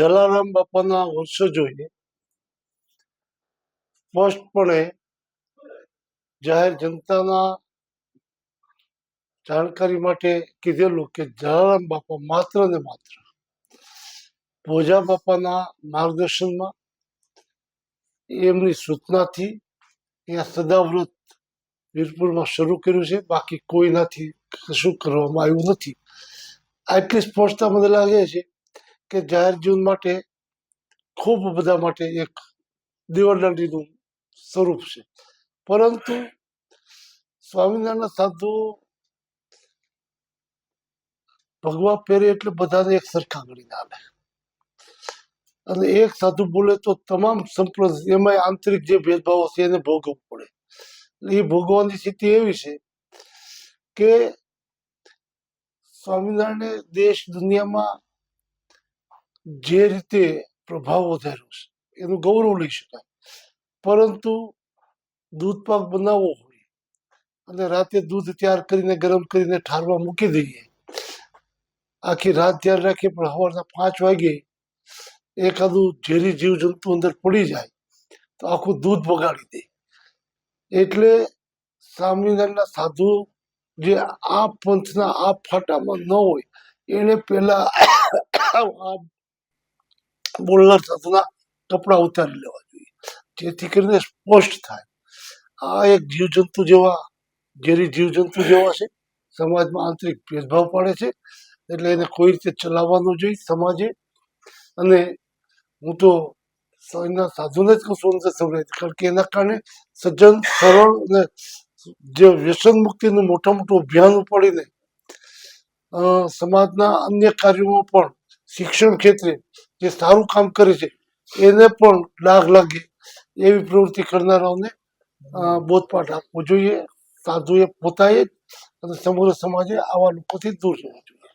જલારામ બાપાના વર્ષો જોઈએ. સ્પષ્ટપણે જાહેર જનતાના જાણકારી માટે કીધેલું કે જલારામ બાપા માત્ર ને માત્ર ભોજા બાપાના માર્ગદર્શનમાં એમની સૂચનાથી અહીંયા સદાવ્રત વીરપુરમાં શરૂ કર્યું છે. બાકી કોઈનાથી કશું કરવામાં આવ્યું નથી. આટલી સ્પષ્ટતા મને લાગે છે કે જાહેર જીવન માટે ખૂબ બધા માટે એક દીવરદાંડીનું સ્વરૂપ છે. પરંતુ સ્વામિનારાયણ સાધુ ભગવા પહેરે એટલે બધાને એક સરખા ગણીને આવે. અને એક સાધુ બોલે તો તમામ સંપ્રદાય એમાં આંતરિક જે ભેદભાવો છે એને ભોગવવું પડે. એ ભોગવવાની સ્થિતિ એવી છે કે સ્વામિનારાયણે દેશ દુનિયામાં જે રીતે પ્રભાવ વધાર્યો છે, એનું ગૌરવ લઈ શકાય. પરંતુ દૂધ પાક બનાવવો હોય, અને રાતે દૂધ તૈયાર કરીને ગરમ કરીને ઠારવા મૂકી દઈએ, આખી રાત ધ્યાન રાખીએ, પણ સવારના પાંચ વાગે એકાદું ઝેરી જીવજંતુ અંદર પડી જાય, તો આખું દૂધ બગાડી દે. એટલે સ્વામિનારાયણના સાધુ જે આ પંથના આ ફાટામાં ન હોય, એને પહેલા બોલનાર સાધુના કપડાં ઉતારી લેવા જોઈએ. જેથી કરીને સ્પષ્ટ થાય. આ એક જીવજંતુ જેવા, ઝેરી જીવજંતુ જેવા છે. સમાજમાં આંતરિક ભેદભાવ પાડે છે. એટલે એને કોઈ રીતે ચલાવવાનું જોઈએ સમાજે. અને હું તો એના સાધુને જ કહું છું, અંદર સંભળાય. કારણ કે એના કારણે સજ્જન, સરળ અને જે વ્યસન મુક્તિનું મોટા મોટું અભિયાન ઉપાડીને સમાજના અન્ય કાર્યોમાં પણ શિક્ષણ ક્ષેત્રે જે સારું કામ કરે છે, એને પણ લાગ લાગે એવી પ્રવૃત્તિ કરનારાઓને બોધપાઠ આપવો જોઈએ, સાધુએ પોતાએ અને સમગ્ર સમાજે આવા લોકોથી દૂર રહેવું જોઈએ.